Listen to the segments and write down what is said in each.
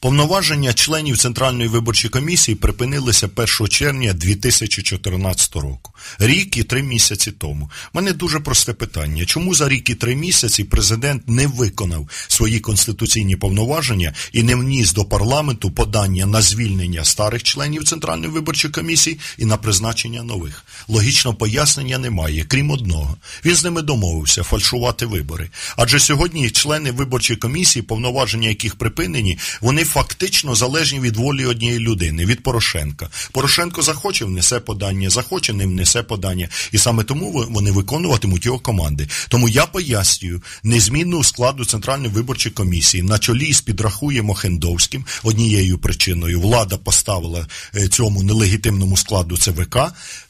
Повноваження членів Центральної виборчої комісії припинилися 1 червня 2014 року. Рік і три місяці тому. Мене дуже просте питання. Чому за рік і три місяці президент не виконав свої конституційні повноваження і не вніс до парламенту подання на звільнення старих членів Центральної виборчої комісії і на призначення нових? Логічного пояснення немає, крім одного. Він з ними домовився фальшувати вибори. Адже сьогодні члени виборчої комісії, повноваження яких припинені, вони фактично залежні від волі однієї людини, від Порошенка. Порошенко захоче, внесе подання, захоче, не внесе подання. І саме тому вони виконуватимуть його команди. Тому я пояснюю незмінну складу Центральної виборчої комісії на чолі з підрахуємо Хендовським однією причиною. Влада поставила е, цьому нелегітимному складу ЦВК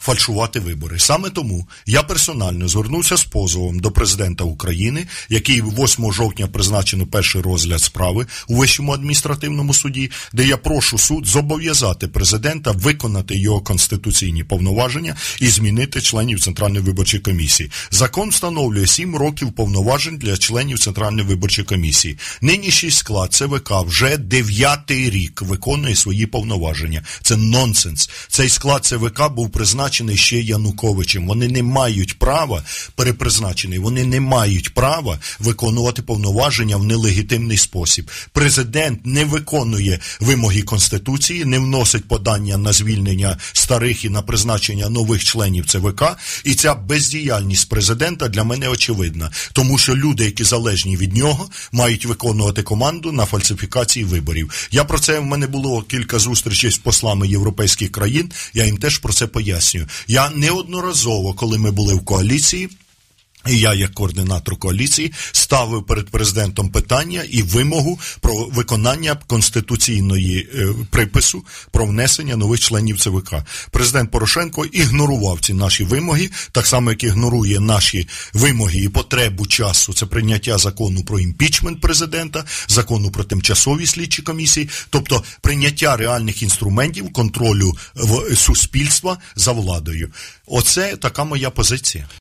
фальшувати вибори. Саме тому я персонально звернувся з позовом до президента України, який 8 жовтня призначено перший розгляд справи у вищому адміністративному суді, де я прошу суд зобов'язати президента виконати його конституційні повноваження і змінити членів Центральної виборчої комісії. Закон встановлює 7 років повноважень для членів Центральної виборчої комісії. Нинішній склад ЦВК вже дев'ятий рік виконує свої повноваження. Це нонсенс. Цей склад ЦВК був призначений ще Януковичем. Вони не мають права перепризначений. Вони не мають права виконувати повноваження в нелегітимний спосіб. Президент не виконує вимоги Конституції, не вносить подання на звільнення старих і на призначення нових членів ЦВК. І ця бездіяльність президента для мене очевидна, тому що люди, які залежні від нього, мають виконувати команду на фальсифікації виборів. Я про це в мене було кілька зустрічей з послами європейських країн. Я їм теж про це пояснюю. Я неодноразово, коли ми були в коаліції. Я, як координатор коаліції, ставив перед президентом питання і вимогу про виконання конституційної е, припису про внесення нових членів ЦВК. Президент Порошенко ігнорував ці наші вимоги, так само як ігнорує наші вимоги і потребу часу. Це прийняття закону про імпічмент президента, закону про тимчасові слідчі комісії, тобто прийняття реальних інструментів контролю в суспільства за владою. Оце така моя позиція.